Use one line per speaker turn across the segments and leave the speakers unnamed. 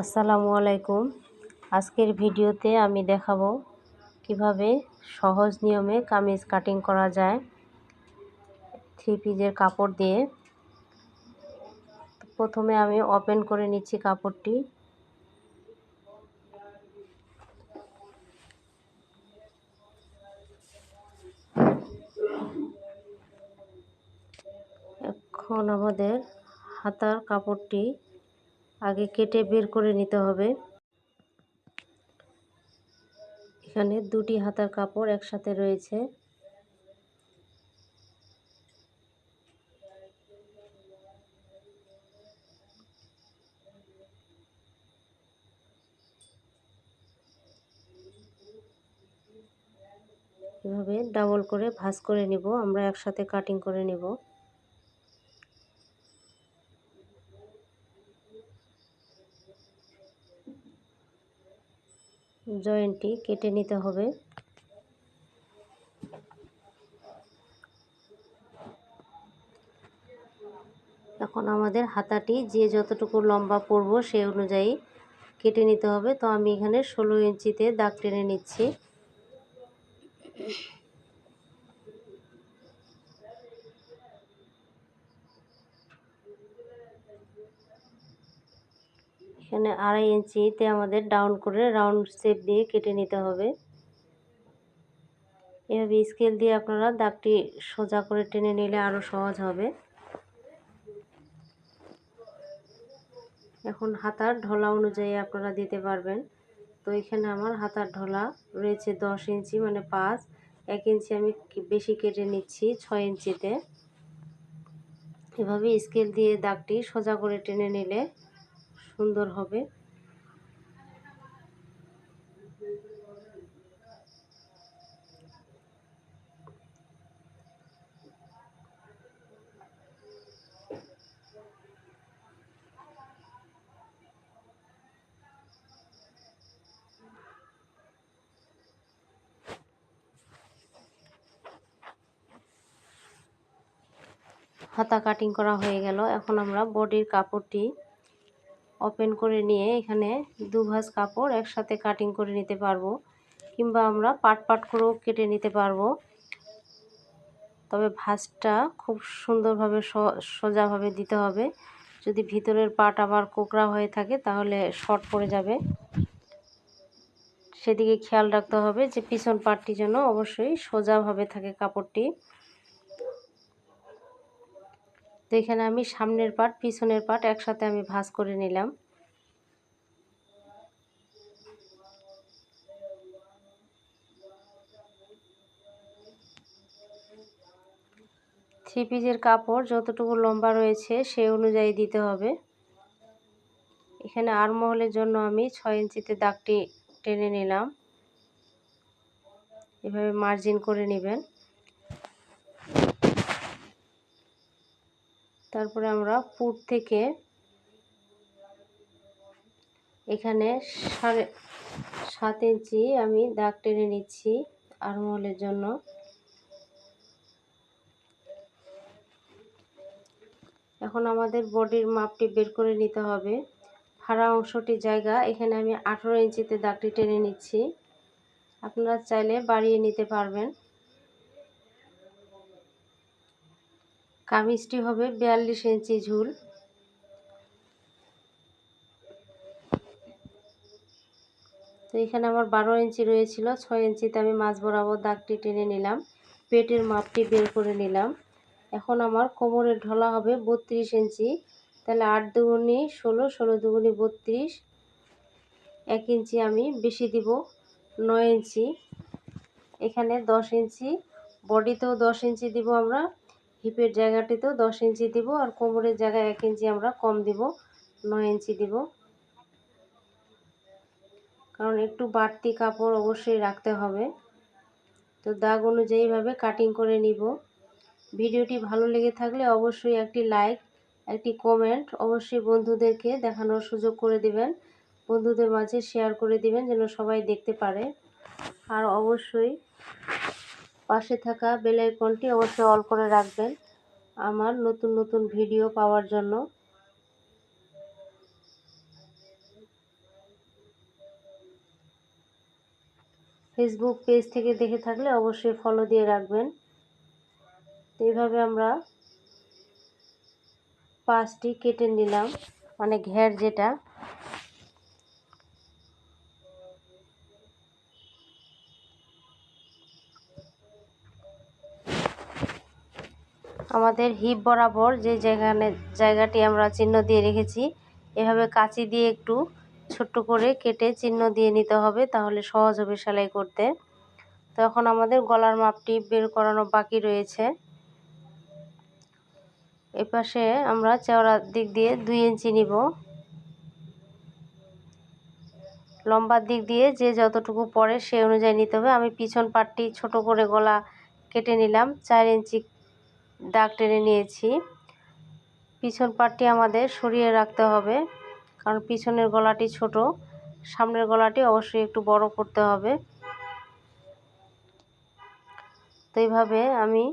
আসসালামু আলাইকুম। আজকের ভিডিওতে আমি দেখাবো কীভাবে সহজ নিয়মে কামিজ কাটিং করা যায়। থ্রি পিজের কাপড় দিয়ে। প্রথমে আমি ওপেন করে নিচ্ছি কাপড়টি। এখন আমাদের হাতার কাপড়টি আগে কেটে বের করে নিতে হবে। এখানে দুটি হাতার কাপড় একসাথে রয়েছে। এভাবে ডাবল করে ভাঁজ করে নিব। আমরা একসাথে কাটিং করে নিব। জয়েন্টটি কেটে নিতে হবে। এখন আমাদের হাতাটি যে যতটুকু লম্বা পড়ব সে অনুযায়ী কেটে নিতে হবে। তো আমি এখানে ষোলো ইঞ্চিতে দাগ টেনে নিচ্ছি। এখানে আড়াই ইঞ্চিতে আমাদের ডাউন করে রাউন্ড শেপ দিয়ে কেটে নিতে হবে। এভাবে স্কেল দিয়ে আপনারা দাগটি সোজা করে টেনে নিলে আরও সহজ হবে। এখন হাতার ঢলা অনুযায়ী আপনারা দিতে পারবেন। তো এখানে আমার হাতার ঢলা রয়েছে দশ ইঞ্চি মানে পাঁচ। এক ইঞ্চি আমি বেশি কেটে নিচ্ছি ছয় ইঞ্চিতে। এভাবে স্কেল দিয়ে দাগটি সোজা করে টেনে নিলে সুন্দর হবে। হাতা কাটিং করা হয়ে গেল। এখন আমরা বডির কাপড়টি ওপেন করে নিয়ে এখানে দু ভাঁজ কাপড় একসাথে কাটিং করে নিতে পারব, কিংবা আমরা পাট পাট করেও কেটে নিতে পারব। তবে ভাঁজটা খুব সুন্দরভাবে সোজাভাবে দিতে হবে। যদি ভিতরের পাট আবার কোকড়া হয়ে থাকে তাহলে শর্ট পড়ে যাবে। সেদিকে খেয়াল রাখতে হবে যে পিছন পাটটি যেন অবশ্যই সোজাভাবে থাকে কাপড়টি। তো এখানে আমি সামনের পাট, পিছনের পাট একসাথে আমি ভাঁজ করে নিলাম। থ্রি পিজের কাপড় যতটুকু লম্বা রয়েছে সেই অনুযায়ী দিতে হবে। এখানে আরমহলের জন্য আমি ছয় ইঞ্চিতে দাগটি টেনে নিলাম। এভাবে মার্জিন করে নেবেন। তারপরে আমরা পুর থেকে এখানে সাড়ে সাত ইঞ্চি আমি দাগ টেনে নিচ্ছি আরমহলের জন্য। এখন আমাদের বডির মাপটি বের করে নিতে হবে। ফাড়া অংশটির জায়গা, এখানে আমি আঠেরো ইঞ্চিতে দাগটি টেনে নিচ্ছি। আপনারা চাইলে বাড়িয়ে নিতে পারবেন। কামিজটি হবে বিয়াল্লিশ ইঞ্চি ঝুল। তো এখানে আমার বারো ইঞ্চি রয়েছিল, ছয় ইঞ্চিতে আমি মাছ বরাবর দাগটি টেনে নিলাম, পেটের মাপটি বের করে নিলাম। এখন আমার কোমরের ঢলা হবে বত্রিশ ইঞ্চি, তাহলে আট দুগুনি ষোলো ষোলো দুগুনি বত্রিশ, এক ইঞ্চি আমি বেশি দিব, নয় ইঞ্চি। এখানে দশ ইঞ্চি, বডিতেও দশ ইঞ্চি দিব আমরা হিপের জায়গাটিতেও দশ ইঞ্চি দিব আর কোমরের জায়গায় এক ইঞ্চি আমরা কম দিব, নয় ইঞ্চি দিব। কারণ একটু বাড়তি কাপড় অবশ্যই রাখতে হবে। তো দাগ অনুযায়ীভাবে কাটিং করে নিব। ভিডিওটি ভালো লেগে থাকলে অবশ্যই একটি লাইক একটি কমেন্ট অবশ্যই বন্ধুদেরকে দেখানোর সুযোগ করে দিবেন। বন্ধুদের মাঝে শেয়ার করে দিবেন যেন সবাই দেখতে পারে। আর অবশ্যই পাশে থাকা বেল আইকনটি অবশ্যই অল করে রাখবেন আমার নতুন নতুন ভিডিও পাওয়ার জন্য। ফেসবুক পেজ থেকে দেখে থাকলে অবশ্যই ফলো দিয়ে রাখবেন। তো এইভাবে আমরা পাঁচটি কেটে নিলাম মানে ঘের যেটা। আমাদের হিপ বরাবর যে জায়গানে, জায়গাটি আমরা চিহ্ন দিয়ে রেখেছি, এভাবে কাঁচি দিয়ে একটু ছোট্ট করে কেটে চিহ্ন দিয়ে নিতে হবে, তাহলে সহজ হবে সেলাই করতে। তো এখন আমাদের গলার মাপটি বের করানো বাকি রয়েছে। এপাশে আমরা চওড়ার দিক দিয়ে দুই ইঞ্চি নিব। লম্বার দিক দিয়ে যে যতটুকু পরে সে অনুযায়ী নিতে হবে। আমি পিছন পাটটি ছোট করে গলা কেটে নিলাম, চার ইঞ্চি দাগ টেনে নিয়েছি। পিছন পাটটি আমাদের সরিয়ে রাখতে হবে, কারণ পিছনের গলাটি ছোট। সামনের গলাটি অবশ্যই একটু বড় করতে হবে। তো এইভাবে আমি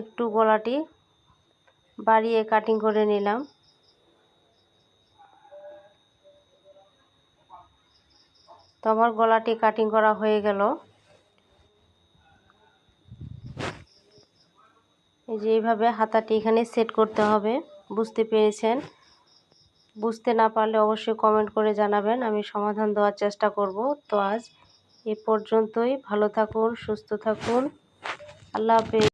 একটু গলাটি বাড়িয়ে কাটিং করে নিলাম। তো আমার গলাটি কাটিং করা হয়ে গেল। যে এইভাবে হাতাটি এখানে সেট করতে হবে, বুঝতে পেরেছেন? বুঝতে না পারলে অবশ্যই কমেন্ট করে জানাবেন, আমি সমাধান দেওয়ার চেষ্টা করব। তো আজ এ পর্যন্তই, ভালো থাকুন, সুস্থ থাকুন, আল্লাহ হাফেজ।